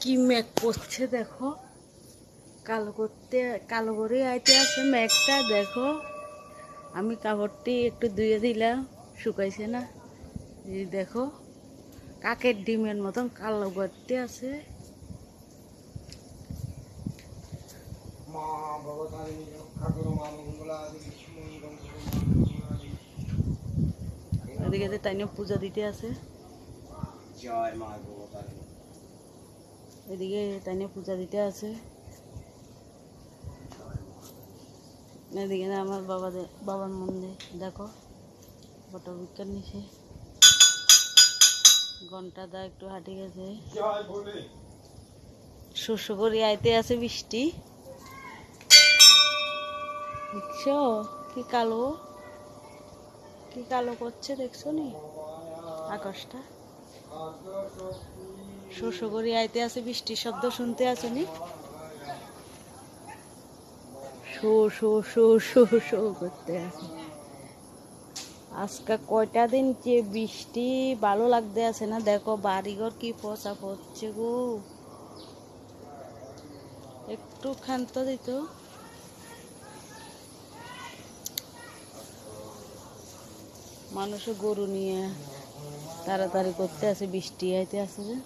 কি মেঘ করছে দেখো? কালো করতে কালো করে আইতে আছে মেঘটা দেখো। আমি কাপড়টি একটু ধুয়ে দিলাম শুকাইছে না। এই দেখো কাকের ডিমের মতন কালো করতে আছে। যে তাই নিয়ে পূজা দিতে আছে। জয় মা এদিকে তাই নিয়ে পূজা দিতে আছে। এদিকে না আমার বাবাদের বাবার মন্দির দেখো। বট বিজ্ঞান নিচে ঘণ্টা দা একটু হাঁটি গেছে। শস্য করে আইতে আছে বৃষ্টি। দেখছ? কি কালো? কি কালো করছে দেখছ নি? আকাশটা। করে আইতে আছে, বৃষ্টির শব্দ শুনতে আছে নি? Show show show show show করতে আছে। আজকে কয়টা দিন যে বৃষ্টি ভালো লাগতে আছে না? দেখো বাড়িঘর কি পচা পড়ছে গো। একটু ক্ষান্ত দিত। মানুষও গরু নিয়ে তাড়াতাড়ি করতে আছে, বৃষ্টি আইতে আছে যে।